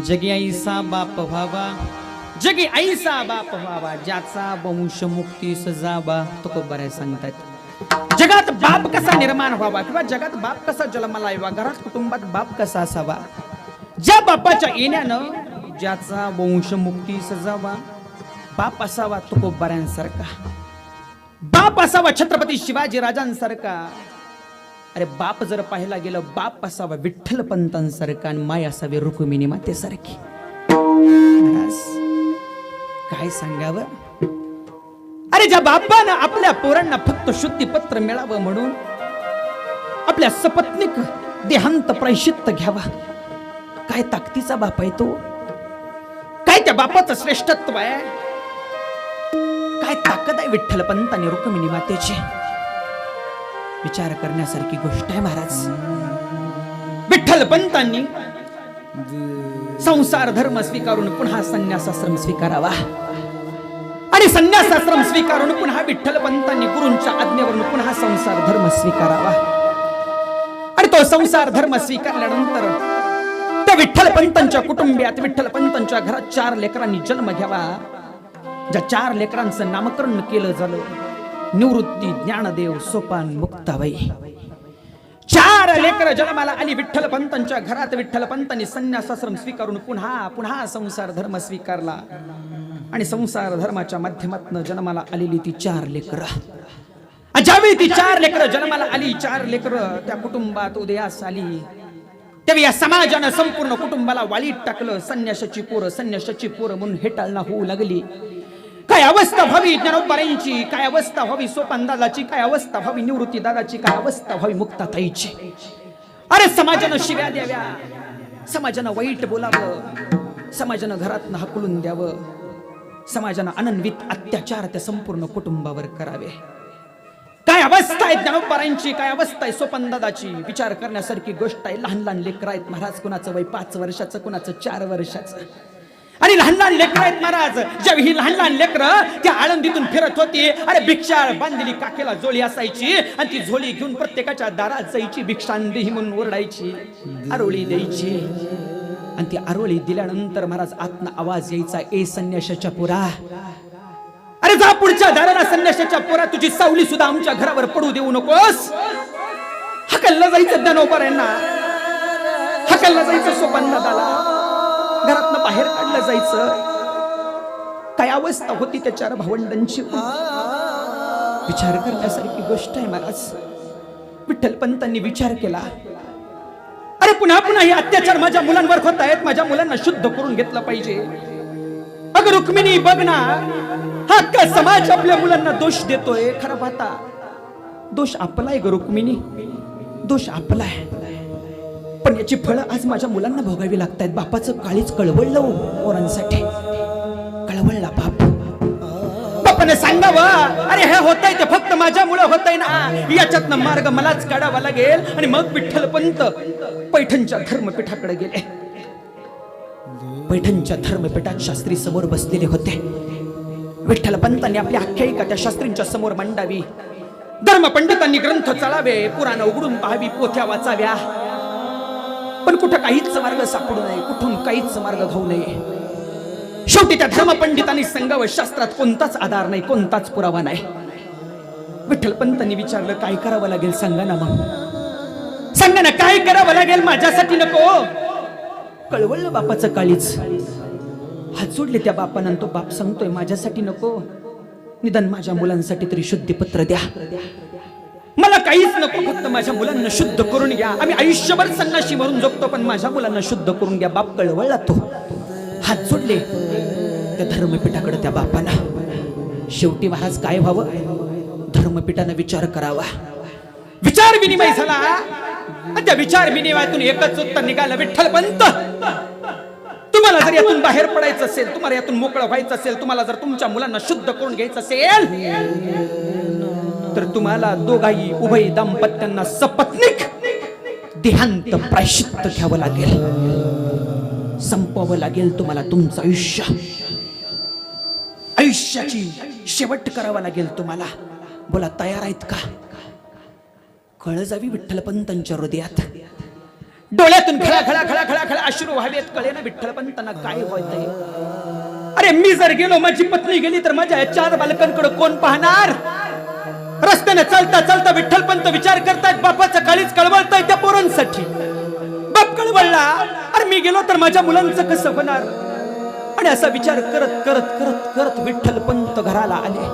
जगी ऐसा बाप व्हावा जगी ऐसा बाप व्हावा ज्याचा वंश मुक्ती सजावा तो बऱ्याच सांगतात जगात बाप कसा निर्माण व्हावा किंवा जगात बाप कसा जन्माला यावा घरात कुटुंबात बाप कसा असावा? ज्या बापाच्या येण्यानं ज्याचा वंश मुक्ती सजावा बाप असावा तो बऱ्यांसारखा. बाप असावा छत्रपती शिवाजी राजांसारखा. अरे बाप जर पाहायला गेलं बाप असावा विठ्ठल पंतांसारखा आणि माय असावी रुक्मिणी मातेसारखी काय सांगावं? अरे ज्या बापानं आपल्या पोरांना फक्त शुद्धीपत्र मिळावं म्हणून आपल्या सपत्निक देहांत प्रायशित्त घ्यावा. काय ताकदीचा बाप आहे तो? काय त्या बापाचं श्रेष्ठत्व आहे? काय ताकद आहे विठ्ठल पंत आणि रुक्मिणी मातेची? विचार करण्यासारखी गोष्ट आहे महाराज. विठ्ठल पंतांनी संसार धर्म स्वीकारून पुन्हा संन्यासाश्रम स्वीकारावा. आणि संन्यासाश्रम स्वीकारून पुन्हा विठ्ठल पंतांनी गुरूंच्या आज्ञेवरून पुन्हा संसार धर्म स्वीकारावा. आणि तो संसार धर्म स्वीकारल्यानंतर त्या विठ्ठल पंतांच्या कुटुंबियात विठ्ठल पंतांच्या घरात चार लेकरांनी जन्म घ्यावा. ज्या चार लेकरांचं नामकरण केलं झालं निवृत्ती ज्ञानदेव सोपान मुक्ताबाई. चार लेकर जन्माला आली विठ्ठल पंतांच्या घरात विठ्ठल पंतांनी संन्यासाश्रम स्वीकारून पुन्हा पुन्हा संसार धर्म स्वीकारला. आणि संसार धर्माच्या माध्यमातून जन्माला आलेली ती चार लेकर. ज्यावेळी ती चार लेकर जन्माला आली चार लेकर त्या कुटुंबात उदयास आली. तेव्हा या समाजानं संपूर्ण कुटुंबाला वाळीत टाकलं संन्यासाची पोरं संन्यासाची पोरं म्हणून हेटाळणा होऊ लागली. काय अवस्था व्हावी ज्ञानोबारांची काय अवस्था व्हावी सोपान दादाची काय अवस्था व्हावी निवृत्ती दादाची काय अवस्था व्हावी मुक्ताताईची? अरे समाजानं शिव्या द्याव्या. समाजानं वाईट बोलावं. समाजानं घरातनं हकलून द्यावं. समाजानं अनन्वित अत्याचार त्या संपूर्ण कुटुंबावर करावे. काय अवस्था आहे ज्ञानोबारांची काय अवस्था आहे सोपंदादाची विचार करण्यासारखी गोष्ट आहे. लहान लहान लेकर आहेत. महाराज कुणाचं वय पाच वर्षाचं कुणाचं चार वर्षाचं. आणि लहान लहान लेकर आहेत महाराज. जेव्हा ही लहान लहान लेकरं त्या आळंदीतून फिरत होती अरे भिक्षा बांधलेली काकेला जोळी असायची आणि ती झोळी घेऊन प्रत्येकाच्या दारात जायची भिक्षांदेही म्हणून ओरडायची आरोळी द्यायची. आणि ती आरोळी दिल्यानंतर महाराज आत्मा आवाज यायचा ए संन्याशाच्या पुरा अरे जा पुढच्या दाराला संन्याशाच्या पोरा तुझी सावली सुद्धा आमच्या घरावर पडू देऊ नकोस. हकलला जायचं ज्ञानोबर यांना हकलला जायचं सोपान दादाला बाहेर काढलं जायचं. काय अवस्था होती त्या चार भावंडांची? विचार करण्यासारखी गोष्ट आहे महाराज. विठ्ठल पंतांनी विचार केला. अरे पुन्हा पुन्हा हे अत्याचार माझ्या मुलांवर होत आहेत. माझ्या मुलांना शुद्ध करून घेतलं पाहिजे. अगं रुक्मिणी बघ ना. हा का समाज आपल्या मुलांना दोष देतोय. खरं पाहता दोष आपलाय ग रुक्मिणी. दोष आपलाय पण याची फळं आज माझ्या मुलांना भोगावी लागतायत. बापाचं काळीच कळवळलं हो, पोरांसाठी. कळवळला बाप. बापाने सांगावं अरे हे होतंय ते फक्त माझ्यामुळे होतंय ना. याच्यातनं मार्ग मलाच काढावा लागेल. आणि मग विठ्ठल पंत पैठणच्या धर्मपीठाकडे गेले. पैठणच्या धर्मपीठात शास्त्री समोर बसलेले होते. विठ्ठल पंतांनी आपली आख्यायिका त्या शास्त्रींच्या समोर मांडावी. धर्मपंडितांनी ग्रंथ चळावे पुराण उघडून पाहावी पोथ्या वाचाव्या. पण कुठं काहीच मार्ग सापडू नये कुठून काहीच मार्ग घाऊ नये. शेवटी त्या धर्मपंडितांनी संघावर शास्त्रात कोणताच आधार नाही कोणताच पुरावा नाही. विठ्ठलपंतांनी विचारलं काय करावं लागेल? सांगा ना मग. सांगा ना काय करावं लागेल? माझ्यासाठी नको. कळवळलं बापाचं काळीच. हात जोडले त्या बापानं तो बाप सांगतोय माझ्यासाठी नको. निदान माझ्या मुलांसाठी तरी शुद्धीपत्र द्या द्या. काहीच नको फक्त माझ्या मुलांना शुद्ध करून घ्या. आम्ही आयुष्यभर संन्याशी म्हणून जगतो पण माझ्या मुलांना शुद्ध करून घ्या बाप कळवळला तो. हात जोडले. त्या धर्मपीठाकडे त्या बापाला. शेवटी महाराज काय व्हावं? धर्मपीठानं विचार करावा. विचार विनिमय झाला. आणि त्या विचार विनिमयातून एकच उत्तर निघालं विठ्ठल पंत तुम्हाला जर यातून बाहेर पडायचं असेल तुम्हाला यातून मोकळं व्हायचं असेल तुम्हाला जर तुमच्या मुलांना शुद्ध करून घ्यायचं असेल तर तुम्हाला दोघाही उभय दाम्पत्यांना सपत्निक देहांत प्रायश्चित्त घ्यावं लागेल. संपवावं लागेल तुम्हाला तुमचं आयुष्य. आयुष्याची शेवट करावा लागेल तुम्हाला. बोला तयार आहेत का? कळ जावी विठ्ठलपंतांच्या हृदयात. डोळ्यातून खळा खळा खळा खळा खळा अश्रू व्हावेत. कळे ना विठ्ठल पण त्यांना काय होत अरे मी जर गेलो माझी पत्नी गेली तर माझ्या चार बालकांकडे कोण पाहणार? रस्त्याने चालता चालता विठ्ठलपंत विचार करतायत बापाचं काळीच कळवळताय त्या पोरांसाठी. बाप कळवळला अरे मी गेलो तर माझ्या मुलांचं कसं होणार? आणि असा विचार करत करत करत करत विठ्ठलपंत घराला आले.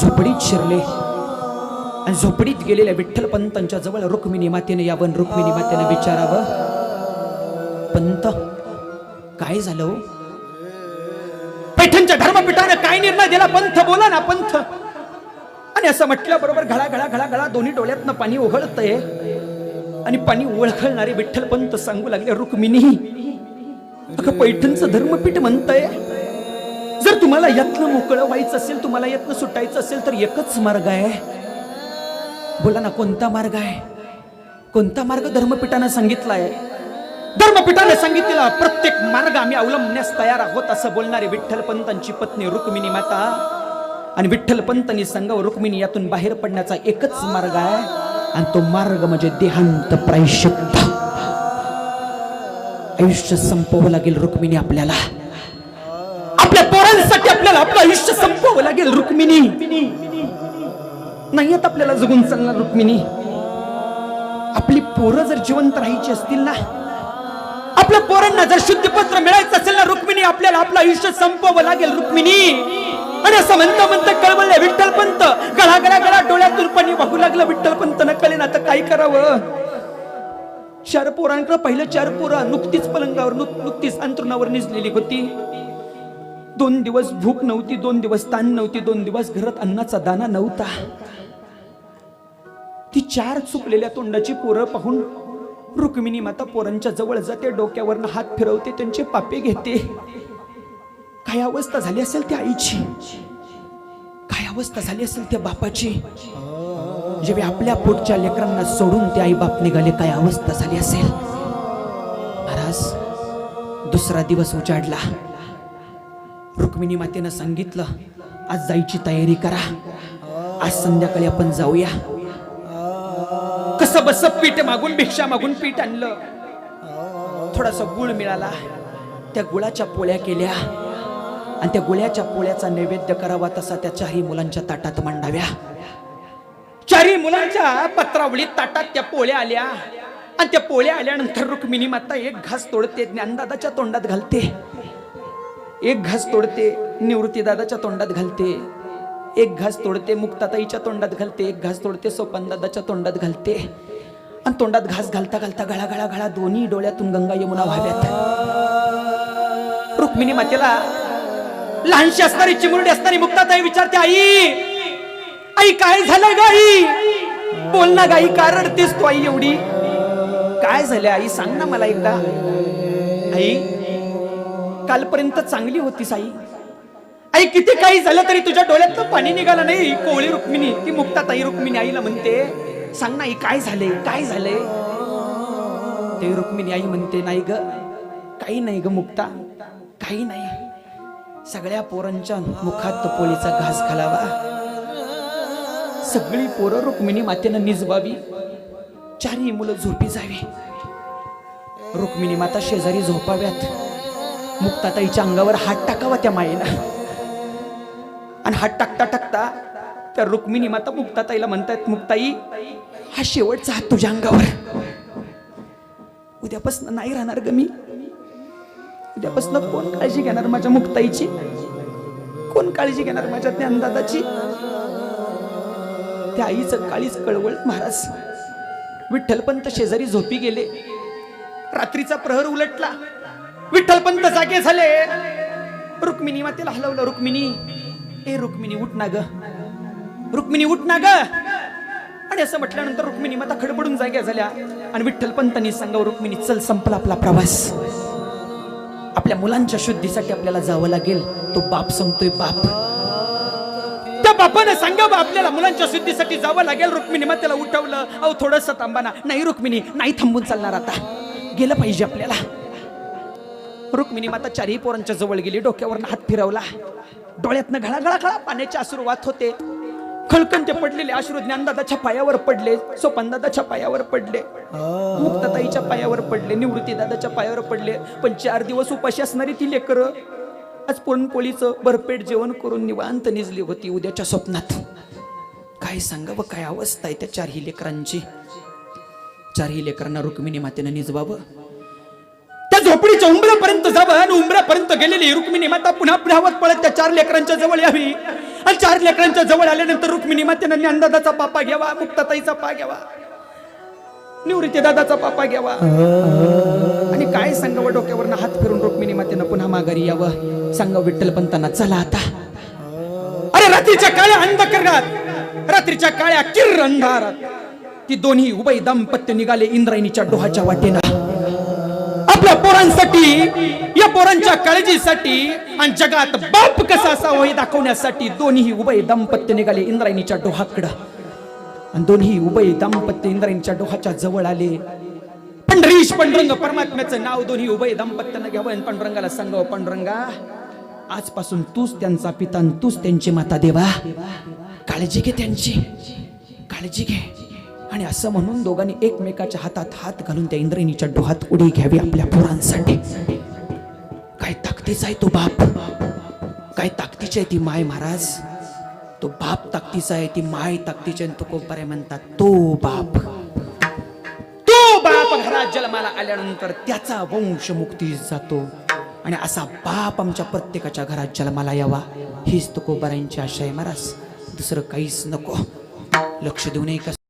झोपडीत शिरले. आणि झोपडीत गेलेल्या विठ्ठलपंतांच्या जवळ रुक्मिणी मातेने यावन रुक्मिणी मातेने विचारावं. पंत काय झालं हो? पैठणच्या धर्मपीठानं काय निर्णय दिला? पंथ बोला ना पंथ. आणि असं म्हटल्याबरोबर घळा घळा घळा घळा दोन्ही डोळ्यातनं पाणी ओघळतंय आणि पाणी ओळखणारे विठ्ठलपंत सांगू लागले रुक्मिणी अगं पैठणचं धर्मपीठ म्हणतंय. जर तुम्हाला यातनं मोकळं व्हायचं असेल तुम्हाला यातनं सुटायचं असेल तर एकच मार्ग आहे. बोला ना कोणता मार्ग आहे? कोणता मार्ग धर्मपीठानं सांगितलाय? धर्मपीठाने सांगितलेला प्रत्येक मार्ग आम्ही अवलंबण्यास तयार आहोत असं बोलणारे विठ्ठलपंतांची पत्नी रुक्मिणी माता. आणि विठ्ठलपंत पंतांनी रुक्मिणी यातून बाहेर पडण्याचा एकच मार्ग आहे. आणि तो मार्ग म्हणजे देहांत प्रायश्चित्त. आयुष्य संपवावं लागेल रुक्मिणी आपल्याला. आपल्या पोरांसाठी आपल्याला आपलं आयुष्य संपवावं लागेल रुक्मिणी. नाही आता आपल्याला जगून चालणार रुक्मिणी. आपली पोरं जर जिवंत राहायची असतील ना आपल्या पोरांना जर शुद्धपत्र मिळायचं असेल ना रुक्मिणी आपल्याला आपलं आयुष्य संपवावं लागेल रुक्मिणी. आणि असं म्हणता म्हणता कळवळले विठ्ठल पंत गळा गळा गळा डोळ्यातून पाणी वाहू लागलं विठ्ठल पंत न ना तर काय करावं? चार पोरांकडे पहिलं चार पोरं. नुकतीच पलंगावर नुक- नुकतीच अंतरुणावर निजलेली होती. दोन दिवस भूक नव्हती दोन दिवस ताण नव्हती दोन दिवस घरात अन्नाचा दाना नव्हता. ती चार चुकलेल्या तोंडाची पोरं पाहून रुक्मिणी माता पोरांच्या जवळ जाते डोक्यावरनं हात फिरवते त्यांचे पापे घेते. काय अवस्था झाली असेल त्या आईची? काय अवस्था झाली असेल त्या बापाची? जेव्हा आपल्या पोटच्या लेकरांना सोडून ते आई बाप निघाले काय अवस्था झाली असेल? महाराज दुसरा दिवस उजाडला. रुक्मिणी मातेनं सांगितलं आज जायची तयारी करा. आज संध्याकाळी आपण जाऊया. कसं बस पीठ मागून भिक्षा मागून पीठ आणलं. थोडासा गुळ मिळाला. त्या गुळाच्या पोळ्या केल्या. आणि त्या गुळ्याच्या पोळ्याचा नैवेद्य करावा तसा त्या चारही मुलांच्या ताटात मांडाव्या. चारही मुलांच्या पत्रावळीत ताटात त्या पोळ्या आल्या. आणि त्या पोळ्या आल्यानंतर रुक्मिणी माता एक घास तोडते ज्ञानदादाच्या तोंडात घालते. एक घास तोडते निवृत्तीदादाच्या तोंडात घालते. एक घास तोडते मुक्ताताईच्या तोंडात घालते. एक घास तोडते सोपनदादाच्या तोंडात घालते. आणि तोंडात घास घालता घालता गळा गळा गळा दोन्ही डोळ्यातून गंगा यमुना व्हाव्यात. रुक्मिणी मातेला लहानशी असणारी चिमुरडी असणारी मुक्ताताई विचारते आई आई काय झालं गाई बोल ना गाई का रडतेस तू आई एवढी. काय झालं आई? सांग ना मला एकदा. आई कालपर्यंत चांगली होतीस आई. आई किती काही झालं तरी तुझ्या डोळ्यातलं पाणी निघालं नाही. कोवळी रुक्मिणी ती मुक्ताताई रुक्मिणी आईला म्हणते. सांग ना आई काय झाले काय झालंय? ते रुक्मिणी आई म्हणते नाही ग काही नाही ग मुक्ता काही नाही. सगळ्या पोरांच्या मुखात तपोलीचा घास घालावा. सगळी पोरं रुक्मिणी मातेनं निजवावी. चारही मुलं झोपी जावी. रुक्मिणी माता शेजारी झोपाव्यात. मुक्ताताईच्या अंगावर हात टाकावा त्या मायेनं. आणि हात टाकता टाकता त्या रुक्मिणी माता मुक्ताताईला म्हणतायत मुक्ताई हा शेवटचा हात तुझ्या अंगावर. उद्यापासून नाही राहणार ग मी. उद्यापासून कोण काळजी घेणार माझ्या मुक्ताईची? कोण काळजी घेणार माझ्या ज्ञानदादाची? त्या आईचं काळीच कळवळ महाराज. विठ्ठलपंत शेजारी झोपी गेले. रात्रीचा प्रहर उलटला. विठ्ठलपंत जागे झाले. रुक्मिणी मातेला हलवलं. रुक्मिणी ए रुक्मिणी उठ ना ग. रुक्मिणी उठ ना ग. आणि असं म्हटल्यानंतर रुक्मिणी माता खडबडून जाग्या झाल्या. आणि विठ्ठलपंतांनी सांगावं रुक्मिणी चल संपला आपला प्रवास. आपल्या मुलांच्या शुद्धीसाठी आपल्याला जावं लागेल. तो बाप सांगतोय बाप. त्या बापाने सांगावं आपल्याला मुलांच्या शुद्धीसाठी जावं लागेल. रुक्मिणी मातेला उठवलं. अहो थोडस थांबाना नाही रुक्मिणी नाही थांबून चालणार आता. गेलं पाहिजे आपल्याला. रुक्मिणी माता चारही पोरांच्या जवळ गेली. डोक्यावरनं हात फिरवला. डोळ्यातनं घळा घळा सुरुवात पाण्याचे होते. खळकंते पडलेले अश्रू ज्ञानदादाच्या पायावर पडले सोपानदादाच्या पायावर पडले मुक्ताताईच्या पायावर पडले निवृत्ती दादाच्या पायावर पडले पण चार दिवस उपाशी असणारी ती लेकर आज पुरणपोळीचं भरपेट जेवण करून निवांत निजली होती उद्याच्या स्वप्नात. काय सांगावं काय अवस्था आहे त्या चारही लेकरांची? चारही लेकरांना रुक्मिणी मातेनं निजवावं? त्या झोपडीच्या उंबऱ्यापर्यंत जावं आणि उंबऱ्यापर्यंत गेलेली रुक्मिणी माता पुन्हा पुन्हा पळत त्या चार लेकरांच्या जवळ यावी. आणि चार लेकरांच्या जवळ आल्यानंतर रुक्मिणी मातेनं ज्ञानदादाचा पापा घ्यावा मुक्ताताईचा पा घ्यावा. निवृत्ती दादाचा पापा घ्यावा. आणि काय सांगावं डोक्यावरनं हात फिरून रुक्मिणी मातेनं पुन्हा माघारी यावं? सांगा विठ्ठल पंतांना चला आता. अरे रात्रीच्या काळ्या अंधकारात रात्रीच्या काळ्या किर अंधारात ती दोन्ही उभय दाम्पत्य निघाले इंद्रायणीच्या डोहाच्या वाटेनं. आपल्या पोरांसाठी या पोरांच्या काळजीसाठी आणि जगात बाप कसा असावं हे दाखवण्यासाठी दोन्ही उभय दाम्पत्य निघाले इंद्रायणीच्या डोहाकडं. आणि दोन्ही उभय दाम्पत्य इंद्रायणीच्या डोहाच्या जवळ आले. पंढरीश पंडुरंग परमात्म्याचं नाव दोन्ही उभय दाम्पत्यानं घ्यावं आणि पांडुरंगाला सांगावं पांडुरंगा आजपासून तूच त्यांचा पिता तूच त्यांची माता देवा. काळजी घे त्यांची. काळजी घे. आणि असं म्हणून दोघांनी एकमेकाच्या हातात हात घालून त्या इंद्रिणीच्या डोहात उडी घ्यावी आपल्या पोरांसाठी. काय ताकदीचा आहे तो बाप? काय ताकदीची आहे ती माय महाराज? तो बाप ताकदीचा आहे ती माय ताकदीची आणि आणि तुकोबारे म्हणतात? तो बाप. तो बाप घरात जन्माला आल्यानंतर त्याचा वंश मुक्ती जातो. आणि असा बाप आमच्या प्रत्येकाच्या घरात जन्माला यावा. हीच तुकोबारांची आशा आहे महाराज. दुसरं काहीच नको. लक्ष देऊ नये का?